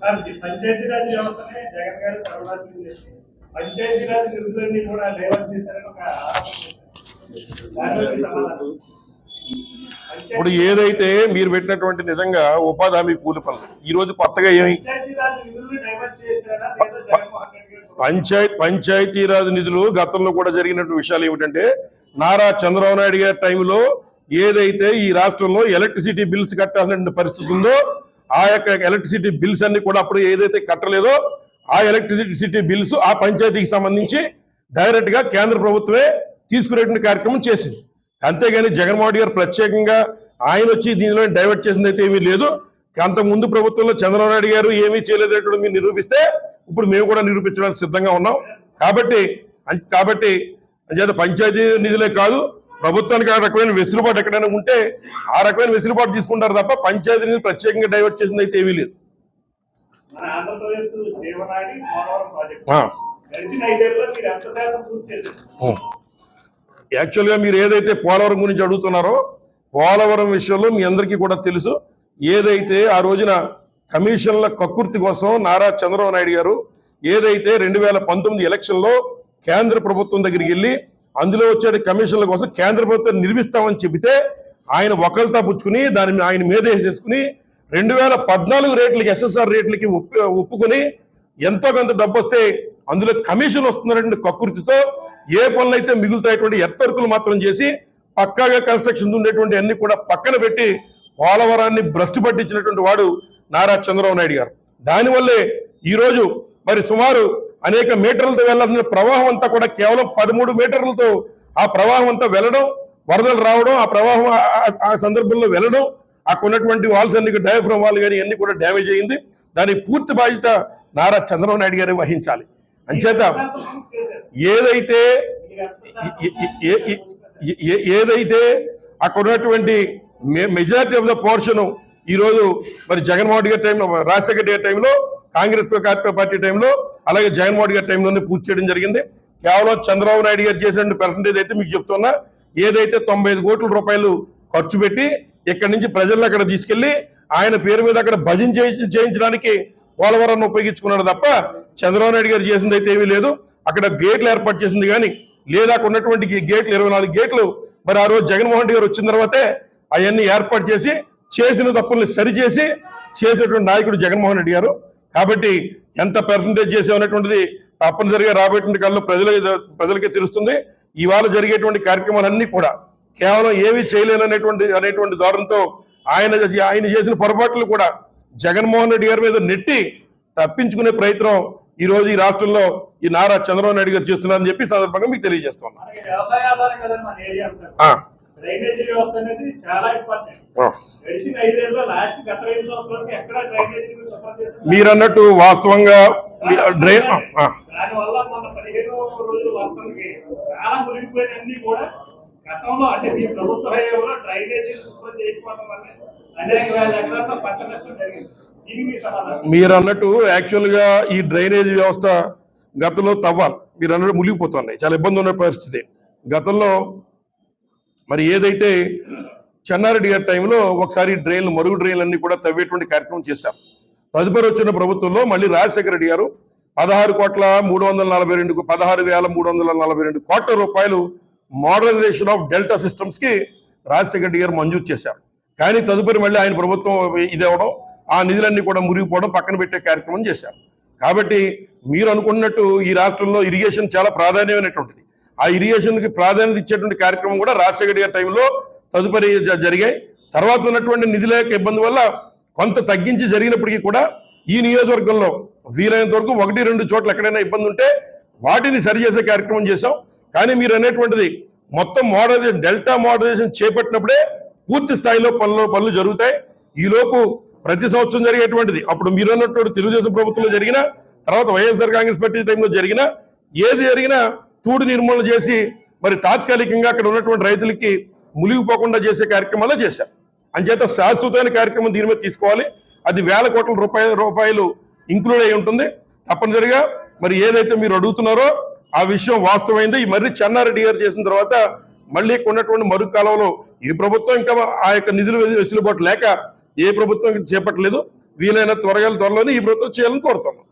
Sir Panchayati Raj వ్యవస్థనే జగన్ గారు సర్వనాశనం చేసి పంచాయతీరాజ్ నిధులన్నీ కూడా డైవర్ట్ చేశారని ఒక సమాధానం. ఇప్పుడు ఏదైతే మీరు పెట్టినటువంటి నిజంగా ఉపాధి హామీ కూలి పనులు ఈ రోజు కొత్తగా ఏమి? పంచాయత్ పంచాయతీరాజ్ నిధులు గతంలో కూడా జరిగినటువంటి విషయాలు ఏమిటంటే నారా చంద్రబాబు నాయుడు గారి టైంలో ఏదైతే ఈ రాష్ట్రంలో ఎలక్ట్రిసిటీ బిల్స్ కట్టాల్సిన పరిస్థితి ఉందో ఆ యొక్క ఎలక్ట్రిసిటీ బిల్స్ అన్ని కూడా అప్పుడు ఏదైతే కట్టలేదో ఆ ఎలక్ట్రిసిటీ బిల్స్ ఆ పంచాయతీకి సంబంధించి డైరెక్ట్గా కేంద్ర ప్రభుత్వమే తీసుకునేటువంటి కార్యక్రమం చేసింది. అంతేగాని జగన్మోహన్ గారు ప్రత్యేకంగా ఆయన వచ్చి దీనిలో డైవర్ట్ చేసింది అయితే ఏమీ లేదు. అంతకు ముందు ప్రభుత్వంలో చంద్రబాబు నాయుడు గారు ఏమీ చేయలేదనేటువంటి మీరు నిరూపిస్తే ఇప్పుడు మేము కూడా నిరూపించడానికి సిద్ధంగా ఉన్నాం. కాబట్టి కాబట్టి అంచేత పంచాయతీ నిధులే కాదు ప్రభుత్వానికి ఆ రకమైన వెసులుబాటు ఎక్కడైనా ఉంటే ఆ రకమైన వెసులుబాటు తీసుకుంటారు తప్ప పంచాయతీ నిధులు ప్రత్యేకంగా డైవర్ట్ చేసింది అయితే ఏమీ లేదు. యాక్చువల్గా మీరు ఏదైతే పోలవరం గురించి అడుగుతున్నారో పోలవరం విషయంలో మీ అందరికీ కూడా తెలుసు. ఏదైతే ఆ రోజున కమిషన్ల కక్కుర్తి కోసం నారా చంద్రబాబు నాయుడు గారు ఏదైతే రెండు వేల పంతొమ్మిది ఎలక్షన్లో కేంద్ర ప్రభుత్వం దగ్గరికి వెళ్ళి అందులో వచ్చే కమిషన్ల కోసం కేంద్ర ప్రభుత్వం నిర్మిస్తామని చెబితే ఆయన ఒకరితో పుచ్చుకుని దాని ఆయన మీద వేసేసుకుని రెండు వేల పద్నాలుగు రేట్లకి ఎస్ఎస్ఆర్ రేట్లకి ఒప్పు ఒప్పుకొని ఎంతో కొంత డబ్బు వస్తే అందులో కమిషన్ వస్తున్నటువంటి కకృతితో ఏ పనులు అయితే మిగులుతాయటువంటి ఎర్తర్కులు మాత్రం చేసి పక్కాగా కన్స్ట్రక్షన్ ఉండేటువంటి అన్ని కూడా పక్కన పెట్టి పోలవరాన్ని భ్రష్టు పట్టించినటువంటి వాడు నారా చంద్రబాబు నాయుడు గారు. దానివల్లే ఈరోజు మరి సుమారు అనేక మీటర్లతో వెళ్ళాల్సిన ప్రవాహం అంతా కూడా కేవలం పదమూడు మీటర్లతో ఆ ప్రవాహం అంతా వెళ్ళడం వరదలు రావడం ఆ ప్రవాహం ఆ- సందర్భంలో వెళ్ళడం అక్కడున్నటువంటి వాల్స్ అన్ని డయాఫ్రమ్ వాల్ కానీ అన్ని కూడా డ్యామేజ్ అయ్యింది. దానికి పూర్తి బాధ్యత నారా చంద్రబాబు నాయుడు గారు వహించాలి. అంచేత ఏదైతే ఏదైతే అక్కడ ఉన్నటువంటి మెజారిటీ ఆఫ్ ద పోర్షన్ ఈ రోజు మరి జగన్మోహన్ రెడ్డి గారి టైంలో రాజశేఖర రెడ్డి గారి టైంలో కాంగ్రెస్ పార్టీ టైంలో అలాగే జగన్మోహన్ రెడ్డి గారి టైంలోనే పూర్తి చేయడం జరిగింది. కేవలం చంద్రబాబు నాయుడు గారు చేసిన పర్సంటేజ్ అయితే మీకు చెప్తున్నా. ఏదైతే తొంభై ఐదు కోట్ల రూపాయలు ఖర్చు పెట్టి ఇక్కడి నుంచి ప్రజలను అక్కడ తీసుకెళ్ళి ఆయన పేరు మీద అక్కడ భజన చేయించడానికి పోలవరాన్ని ఉపయోగించుకున్నాడు తప్ప చంద్రబాబు నాయుడు గారు చేసింది అయితే ఏమీ లేదు. అక్కడ గేట్లు ఏర్పాటు చేసింది కానీ లేదా ఉన్నటువంటి గేట్లు ఇరవై నాలుగు గేట్లు మరి ఆ రోజు జగన్మోహన్ రెడ్డి గారు వచ్చిన తర్వాతే అవన్నీ ఏర్పాటు చేసి చేసిన తప్పుల్ని సరిచేసి చేసేటువంటి నాయకుడు జగన్మోహన్ రెడ్డి గారు. కాబట్టి ఎంత పర్సంటేజ్ చేసామనేటువంటిది తప్పనిసరిగా రాబోయేటువంటి కాలంలో ప్రజల ప్రజలకే తెలుస్తుంది. ఇవాళ జరిగేటువంటి కార్యక్రమాలన్నీ కూడా కేవలం ఏమీ చేయలేననేటువంటి అనేటువంటి ధోరణితో ఆయన ఆయన చేసిన పొరపాట్లు కూడా జగన్మోహన్ రెడ్డి గారి మీద నెట్టి తప్పించుకునే ప్రయత్నం ఈ రోజు ఈ రాష్ట్రంలో ఈ నారా చంద్రబాబు నాయుడు గారు చేస్తున్నారని చెప్పి సందర్భంగా మీకు తెలియజేస్తున్నాను మనకి వ్యవసాయ ఆధారం కదండి మన ఏరియా అంతా ఆ, డ్రైనేజీ వ్యవస్థ అనేది చాలా ఇంపార్టెంట్ ఆ. గడిచిన ఐదేళ్ళలో లాస్ట్ గత ఐదు సంవత్సరాలకి ఎక్కడ డ్రైనేజీ సఫర్ చేసింది మీరన్నట్టు వాస్తవంగా డ్రైన్ ఆ, ఆ. దాని వల్ల మన పదిహేను రోజులు వర్షాలకి చాలా కూడా గతంలో అంటే మీ ప్రభుత్వ హయాంలో డ్రైనేజీ శుభ్రం చేయకపోవడం వల్ల అనేక వేల ఎకరాల్లో పంట నష్టం జరిగింది. మీరు అన్నట్టు యాక్చువల్గా ఈ డ్రైనేజ్ వ్యవస్థ గతంలో తవ్వాలి. మీరు అన్నట్టు మునిగిపోతున్నాయి. చాలా ఇబ్బంది ఉన్న పరిస్థితి. గతంలో మరి ఏదైతే చెన్నారెడ్డి గారి టైంలో ఒకసారి డ్రైన్లు మరుగు డ్రైన్లు అన్ని కూడా తవ్వేటువంటి కార్యక్రమం చేశాం. తదుపరి వచ్చిన ప్రభుత్వంలో మళ్ళీ రాజశేఖర రెడ్డి గారు పదహారు కోట్ల మూడు వందల నలభై రెండు పదహారు వేల మూడు వందల నలభై రెండు కోట్ల రూపాయలు మోడర్నైజేషన్ ఆఫ్ డెల్టా సిస్టమ్స్కి రాజశేఖర రెడ్డి గారు మంజూరు చేశారు. కానీ తదుపరి మళ్ళీ ఆయన ప్రభుత్వం ఇది అవ్వడం ఆ నిధులన్నీ కూడా మురిగిపోవడం పక్కన పెట్టే కార్యక్రమం చేశారు. కాబట్టి మీరు అనుకున్నట్టు ఈ రాష్ట్రంలో ఇరిగేషన్ చాలా ప్రాధాన్యమైనటువంటిది. ఆ ఇరిగేషన్కి ప్రాధాన్యత ఇచ్చేటువంటి కార్యక్రమం కూడా రాజశేఖర్ గారి టైంలో తదుపరి జ- జరిగాయి. తర్వాత ఉన్నటువంటి నిధుల యొక్క ఇబ్బంది వల్ల కొంత తగ్గించి జరిగినప్పటికీ కూడా ఈ నియోజకవర్గంలో వీలైనంత వరకు ఒకటి రెండు చోట్ల ఎక్కడైనా ఇబ్బంది ఉంటే వాటిని సరిచేసే కార్యక్రమం చేశాం. కానీ మీరు అనేటువంటిది మొత్తం మోడలైజేషన్ డెల్టా మోడలైజేషన్ చేపట్టినప్పుడే పూర్తి స్థాయిలో పనులు పనులు జరుగుతాయి. ఈలోపు ప్రతి సంవత్సరం జరిగేటువంటిది అప్పుడు మీరు అన్నటువంటి తెలుగుదేశం ప్రభుత్వంలో జరిగిన తర్వాత వైఎస్ఆర్ కాంగ్రెస్ పార్టీ టైంలో జరిగిన ఏది జరిగినా తూడు నిర్మూలన చేసి మరి తాత్కాలికంగా అక్కడ ఉన్నటువంటి రైతులకి మునిగిపోకుండా చేసే కార్యక్రమాలు చేశారు. అంచేత శాశ్వతమైన కార్యక్రమం దీని మీద తీసుకోవాలి. అది వేల కోట్ల రూపాయల రూపాయలు ఇంక్లూడ్ అయి ఉంటుంది. తప్పనిసరిగా మరి ఏదైతే మీరు అడుగుతున్నారో ఆ విషయం వాస్తవమైంది. ఈ మర్రి చెన్నారెడ్డి గారు చేసిన తర్వాత మళ్ళీ ఉన్నటువంటి మరుగు కాలంలో ఏ ప్రభుత్వం ఇంకా ఆ యొక్క నిధులు వెసులుబాటు లేక ఏ ప్రభుత్వం చేపట్టలేదు. వీలైన త్వరగా త్వరలోనే ఈ ప్రభుత్వం చేయాలని కోరుతున్నాం.